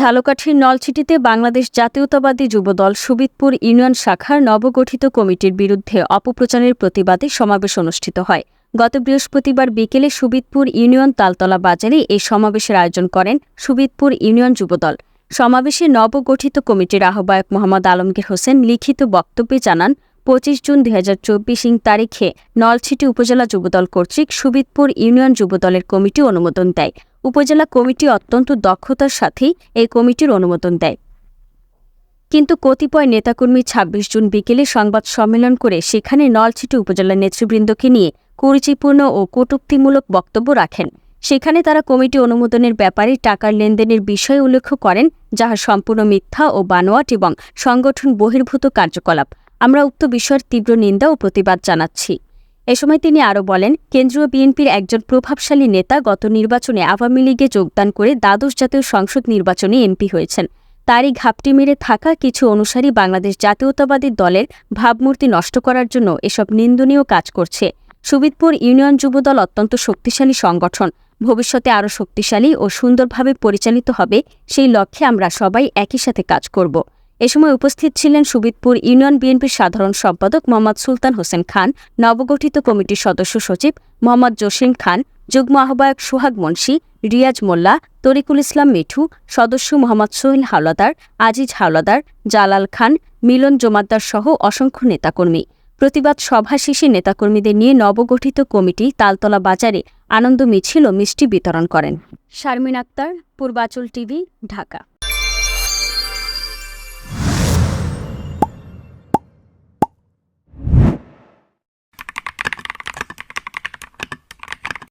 ঝালকাঠির নলছিটিতে বাংলাদেশ জাতীয়তাবাদী যুবদল সুবিদপুর ইউনিয়ন শাখার নবগঠিত কমিটির বিরুদ্ধে অপপ্রচারের প্রতিবাদে সমাবেশ অনুষ্ঠিত হয়। গত বৃহস্পতিবার বিকেলে সুবিদপুর ইউনিয়ন তালতলা বাজারে এই সমাবেশের আয়োজন করেন সুবিদপুর ইউনিয়ন যুবদল। সমাবেশে নবগঠিত কমিটির আহ্বায়ক মোহাম্মদ আলমগীর হোসেন লিখিত বক্তব্যে জানান, পঁচিশ জুন দুই হাজার চব্বিশ ইং তারিখে নলছিটি উপজেলা যুবদল কর্তৃক সুবিদপুর ইউনিয়ন যুবদলের কমিটি অনুমোদন দেয়। উপজেলা কমিটি অত্যন্ত দক্ষতার সাথেই এই কমিটির অনুমোদন দেয়। কিন্তু কতিপয় নেতাকর্মী ছাব্বিশ জুন বিকেলে সংবাদ সম্মেলন করে সেখানে নলছিটি উপজেলার নেতৃবৃন্দকে নিয়ে কুরুচিপূর্ণ ও কটূক্তিমূলক বক্তব্য রাখেন। সেখানে তারা কমিটি অনুমোদনের ব্যাপারে টাকার লেনদেনের বিষয় উল্লেখ করেন, যাহা সম্পূর্ণ মিথ্যা ও বানোয়াট এবং সংগঠন বহির্ভূত কার্যকলাপ। আমরা উক্ত বিষয়ের তীব্র নিন্দা ও প্রতিবাদ জানাচ্ছি। এ সময় তিনি আরও বলেন, কেন্দ্রীয় বিএনপির একজন প্রভাবশালী নেতা গত নির্বাচনে আওয়ামী লীগে যোগদান করে দ্বাদশ জাতীয় সংসদ নির্বাচনে এমপি হয়েছেন। তারই ঘাপটি মেরে থাকা কিছু অনুসারী বাংলাদেশ জাতীয়তাবাদী দলের ভাবমূর্তি নষ্ট করার জন্য এসব নিন্দনীয় কাজ করছে। সুবিদপুর ইউনিয়ন যুবদল অত্যন্ত শক্তিশালী সংগঠন। ভবিষ্যতে আরও শক্তিশালী ও সুন্দরভাবে পরিচালিত হবে, সেই লক্ষ্যে আমরা সবাই একই সাথে কাজ করব। এ সময় উপস্থিত ছিলেন সুবিদপুর ইউনিয়ন বিএনপির সাধারণ সম্পাদক মোহাম্মদ সুলতান হোসেন খান, নবগঠিত কমিটির সদস্য সচিব মোহাম্মদ জসিম খান, যুগ্ম আহ্বায়ক সোহাগ মুন্সি, রিয়াজ মোল্লা, তরিকুল ইসলাম মিঠু, সদস্য মোহাম্মদ সোহেল হাওলাদার, আজিজ হাওলাদার, জালাল খান, মিলন জমাদ্দার সহ অসংখ্য নেতাকর্মী। প্রতিবাদ সভা শেষে নেতাকর্মীদের নিয়ে নবগঠিত কমিটি তালতলা বাজারে আনন্দ মিছিল মিষ্টি বিতরণ করেন। শারমিন আক্তার, পূর্বাচল টিভি, ঢাকা।